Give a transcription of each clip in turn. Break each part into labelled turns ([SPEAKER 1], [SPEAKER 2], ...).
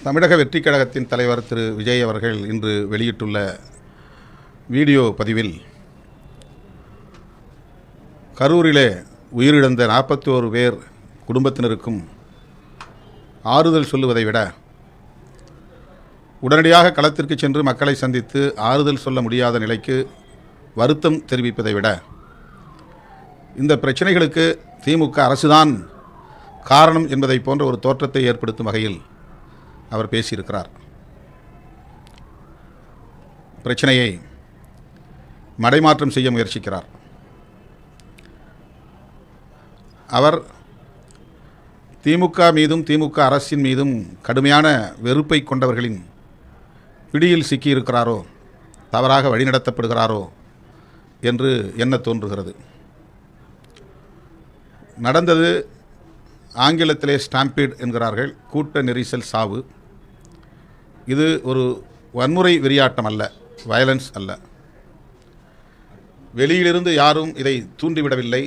[SPEAKER 1] தமிழக வெற்றிக் கழகத்தின் தலைவர் திரு. விஜய் அவர்கள் இன்று வெளியிட்டுள்ள வீடியோ பதிவில் கரூரிலே உயிரிழந்த நாற்பத்தோரு பேர் குடும்பத்தினருக்கும் ஆறுதல் சொல்லுவதை விட உடனடியாக களத்திற்கு சென்று மக்களை சந்தித்து ஆறுதல் சொல்ல முடியாத நிலைக்கு வருத்தம் தெரிவிப்பதை விட இந்த பிரச்சனைகளுக்கு திமுக அரசுதான் காரணம் என்பதை போன்ற ஒரு தோற்றத்தை ஏற்படுத்தும் வகையில் அவர் பேசியிருக்கிறார். பிரச்சனையை மடைமாற்றம் செய்ய முயற்சிக்கிறார். அவர் திமுக மீதும் திமுக அரசின் மீதும் கடுமையான வெறுப்பை கொண்டவர்களின் பிடியில் சிக்கியிருக்கிறாரோ தவறாக வழிநடத்தப்படுகிறாரோ என்று என்ன தோன்றுகிறது? நடந்தது ஆங்கிலத்திலே ஸ்டாம்பீட் என்கிறார்கள். கூட்ட நெரிசல் சாவு. இது ஒரு வன்முறை வெறியாட்டம் அல்ல வயலன்ஸ் அல்ல. வெளியிலிருந்து யாரும் இதை தூண்டிவிடவில்லை.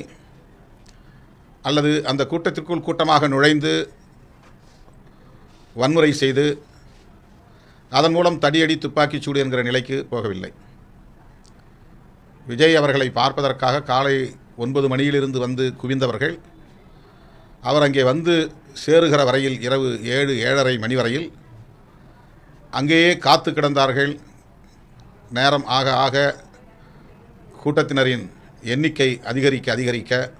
[SPEAKER 1] அல்லது அந்த கூட்டத்திற்குள் கூட்டமாக நுழைந்து வன்முறை செய்து அதன் மூலம் தடியடி துப்பாக்கிச் சூடு என்கிற நிலைக்கு போகவில்லை. விஜய் அவர்களை பார்ப்பதற்காக காலை ஒன்பது மணியிலிருந்து வந்து குவிந்தவர்கள் அவர் அங்கே வந்து சேருகிற வரையில் இரவு ஏழு ஏழரை மணி வரையில் அங்கேயே காத்து கிடந்தார்கள். நேரம் ஆக ஆக கூட்டத்தினரின் எண்ணிக்கை அதிகரிக்க அதிகரிக்க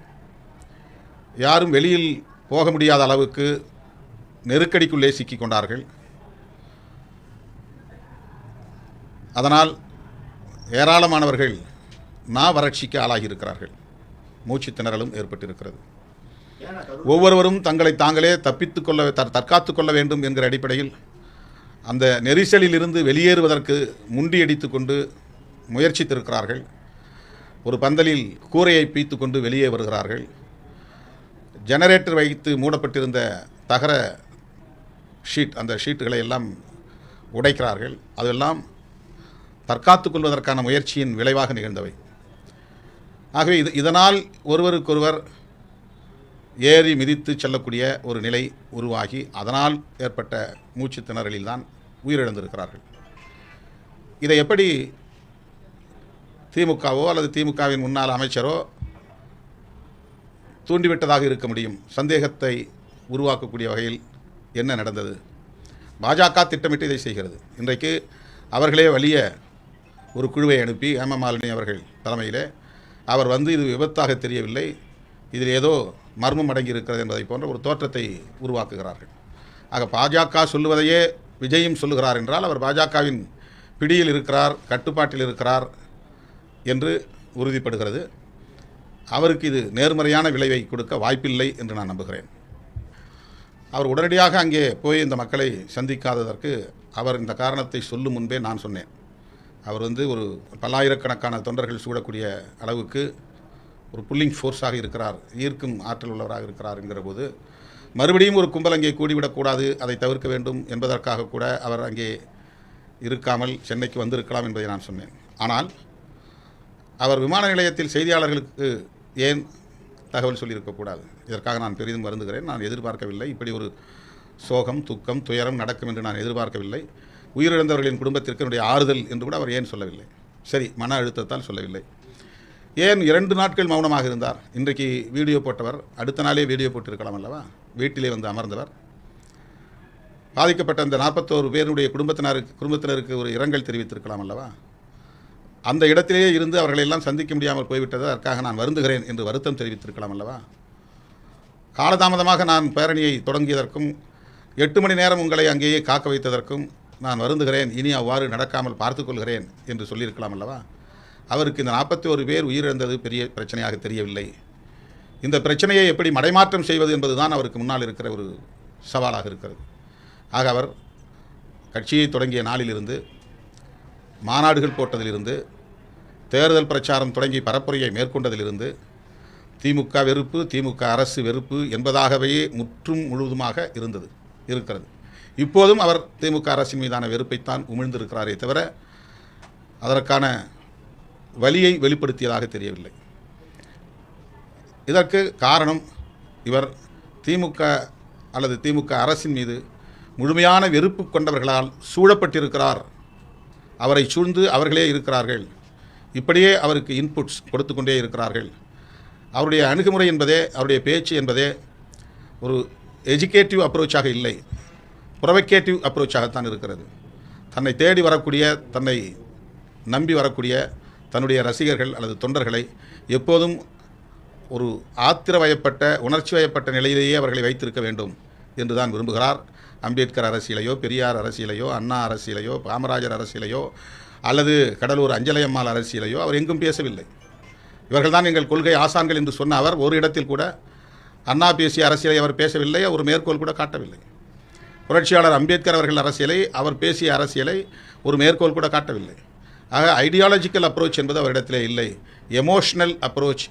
[SPEAKER 1] யாரும் வெளியில் போக முடியாத அளவுக்கு நெருக்கடிக்குள்ளே சிக்கிக் கொண்டார்கள். அதனால் ஏராளமானவர்கள் நா வறட்சிக்கு ஆளாகியிருக்கிறார்கள். மூச்சு திணறலும் ஏற்பட்டிருக்கிறது. ஒவ்வொருவரும் தங்களை தாங்களே தப்பித்துக் கொள்ள தற்- தற்காத்துக் கொள்ள வேண்டும் என்கிற அடிப்படையில் அந்த நெரிசலிலிருந்து வெளியேறுவதற்கு முண்டியடித்து கொண்டு முயற்சித்திருக்கிறார்கள். ஒரு பந்தலில் கூரையை பீத்து கொண்டு வெளியே வருகிறார்கள். ஜெனரேட்டர் வைத்து மூடப்பட்டிருந்த தகர ஷீட் அந்த ஷீட்டுகளை எல்லாம் உடைக்கிறார்கள். அதெல்லாம் தற்காத்து கொள்வதற்கான முயற்சியின் விளைவாக நிகழ்ந்தவை. ஆகவே இது இதனால் ஒருவருக்கொருவர் ஏறி மிதித்து செல்லக்கூடிய ஒரு நிலை உருவாகி அதனால் ஏற்பட்ட மூச்சு திணறலில்தான் உயிரிழந்திருக்கிறார்கள். இதை எப்படி திமுகவோ அல்லது திமுகவின் முன்னாள் அமைச்சரோ தூண்டிவிட்டதாக இருக்க முடியும்? சந்தேகத்தை உருவாக்கக்கூடிய வகையில் என்ன நடந்தது? பாஜக திட்டமிட்டு இதை செய்கிறது. இன்றைக்கு அவர்களே வலிய ஒரு குழுவை அனுப்பி ஹேமமாலினி அவர்கள் தலைமையிலே அவர் வந்து இது விபத்தாக தெரியவில்லை. இதில் ஏதோ மர்மம் அடங்கி இருக்கிறது என்பதை போன்ற ஒரு தோற்றத்தை உருவாக்குகிறார்கள். ஆக பாஜக சொல்லுவதையே விஜயும் சொல்லுகிறார் என்றால் அவர் பாஜகவின் பிடியில் இருக்கிறார் கட்டுப்பாட்டில் இருக்கிறார் என்று உறுதிப்படுகிறது. அவருக்கு இது நேர்மறையான விளைவை கொடுக்க வாய்ப்பில்லை என்று நான் நம்புகிறேன். அவர் உடனடியாக அங்கே போய் இந்த மக்களை சந்திக்காததற்கு அவர் இந்த காரணத்தை சொல்லும் முன்பே நான் சொன்னேன். அவர் வந்து ஒரு பல்லாயிரக்கணக்கான தொண்டர்கள் சூழக்கூடிய அளவுக்கு ஒரு புல்லிங் ஃபோர்ஸாக இருக்கிறார் ஈர்க்கும் ஆற்றல் உள்ளவராக இருக்கிறார் என்கிற போது மறுபடியும் ஒரு கும்பல் அங்கே கூடிவிடக்கூடாது அதை தவிர்க்க வேண்டும் என்பதற்காக கூட அவர் அங்கே இருக்காமல் சென்னைக்கு வந்திருக்கலாம் என்பதை நான் சொன்னேன். ஆனால் அவர் விமான நிலையத்தில் செய்தியாளர்களுக்கு ஏன் தகவல் சொல்லியிருக்கக்கூடாது? இதற்காக நான் பெரிதும் வருந்துகிறேன். நான் எதிர்பார்க்கவில்லை. இப்படி ஒரு சோகம் துக்கம் துயரம் நடக்கும் என்று நான் எதிர்பார்க்கவில்லை. உயிரிழந்தவர்களின் குடும்பத்திற்கு என்னுடைய ஆறுதல் என்று கூட அவர் ஏன் சொல்லவில்லை? சரி மன அழுத்தத்தால் சொல்லவில்லை. ஏன் இரண்டு நாட்கள் மௌனமாக இருந்தார்? இன்றைக்கு வீடியோ போட்டவர் அடுத்த நாளே வீடியோ போட்டிருக்கலாம் அல்லவா? வீட்டிலே வந்து அமர்ந்தவர். பாதிக்கப்பட்ட அந்த நாற்பத்தோரு பேருடைய குடும்பத்தினருக்கு குடும்பத்தினருக்கு ஒரு இரங்கல் தெரிவித்திருக்கலாம் அல்லவா? அந்த இடத்திலேயே இருந்து அவர்களை எல்லாம் சந்திக்க முடியாமல் போய்விட்டது அதற்காக நான் வருந்துகிறேன் என்று வருத்தம் தெரிவித்திருக்கலாம் அல்லவா? காலதாமதமாக நான் பேரணியை தொடங்கியதற்கும் எட்டு மணி நேரம் உங்களை அங்கேயே காக்க வைத்ததற்கும் நான் வருந்துகிறேன். இனி அவ்வாறு நடக்காமல் பார்த்துக்கொள்கிறேன் என்று சொல்லியிருக்கலாம் அல்லவா? அவருக்கு இந்த நாற்பத்தி ஒரு பேர் உயிரிழந்தது பெரிய பிரச்சனையாக தெரியவில்லை. இந்த பிரச்சனையை எப்படி மடைமாற்றம் செய்வது என்பதுதான் அவருக்கு முன்னால் இருக்கிற ஒரு சவாலாக இருக்கிறது. ஆக அவர் கட்சியை தொடங்கிய நாளிலிருந்து மாநாடுகள் போட்டதிலிருந்து தேர்தல் பிரச்சாரம் தொடங்கி பரப்புரையை மேற்கொண்டதிலிருந்து திமுக வெறுப்பு திமுக அரசு வெறுப்பு என்பதாகவே முற்றும் முழுவதுமாக இருந்தது இருக்கிறது. இப்போதும் அவர் திமுக அரசின் மீதான வெறுப்பைத்தான் உமிழ்ந்திருக்கிறாரே தவிர அதற்கான வலியை வெளிப்படுத்தியதாக தெரியவில்லை. இதற்கு காரணம் இவர் திமுக அல்லது திமுக அரசின் மீது முழுமையான வெறுப்பு கொண்டவர்களால் சூழப்பட்டிருக்கிறார். அவரை சூழ்ந்து அவர்களே இருக்கிறார்கள். இப்படியே அவருக்கு இன்புட்ஸ் கொடுத்து கொண்டே இருக்கிறார்கள். அவருடைய அணுகுமுறை என்பதே அவருடைய பேச்சு என்பதே ஒரு எஜுகேட்டிவ் அப்ரோச்சாக இல்லை. ப்ரொவகேட்டிவ் அப்ரோச்சாகத்தான் இருக்கிறது. தன்னை தேடி வரக்கூடிய தன்னை நம்பி வரக்கூடிய தன்னுடைய ரசிகர்கள் அல்லது தொண்டர்களை எப்போதும் ஒரு ஆத்திரவயப்பட்ட உணர்ச்சி வயப்பட்ட நிலையிலேயே அவர்களை வைத்திருக்க வேண்டும் என்று தான் விரும்புகிறார். அம்பேத்கர் அரசியலையோ பெரியார் அரசியலையோ அண்ணா அரசியலையோ காமராஜர் அரசியலையோ அல்லது கடலூர் அஞ்சலையம்மாள் அரசியலையோ அவர் எங்கும் பேசவில்லை. இவர்கள்தான் எங்கள் கொள்கை ஆசான்கள் என்று சொன்ன அவர் ஒரு இடத்தில் கூட அண்ணா பேசிய அரசியலை அவர் பேசவில்லை ஒரு மேற்கோள் கூட காட்டவில்லை. புரட்சியாளர் அம்பேத்கர் அவர்கள் அரசியலை அவர் பேசிய அரசியலை ஒரு மேற்கோள் கூட காட்டவில்லை. ஆக ஐடியாலஜிக்கல் அப்ரோச் என்பது அவரிடத்திலே இல்லை. எமோஷனல் அப்ரோச்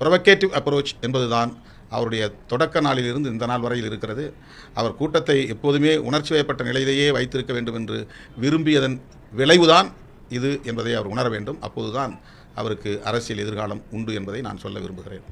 [SPEAKER 1] ப்ரொவகேட்டிவ் அப்ரோச் என்பதுதான் அவருடைய தொடக்க நாளிலிருந்து இந்த நாள் வரையில் இருக்கிறது. அவர் கூட்டத்தை எப்போதுமே உணர்ச்சி வயப்பட்ட நிலையிலேயே வைத்திருக்க வேண்டும் என்று விரும்பியதன் விளைவுதான் இது என்பதை அவர் உணர வேண்டும். அப்போதுதான் அவருக்கு அரசியல் எதிர்காலம் உண்டு என்பதை நான் சொல்ல விரும்புகிறேன்.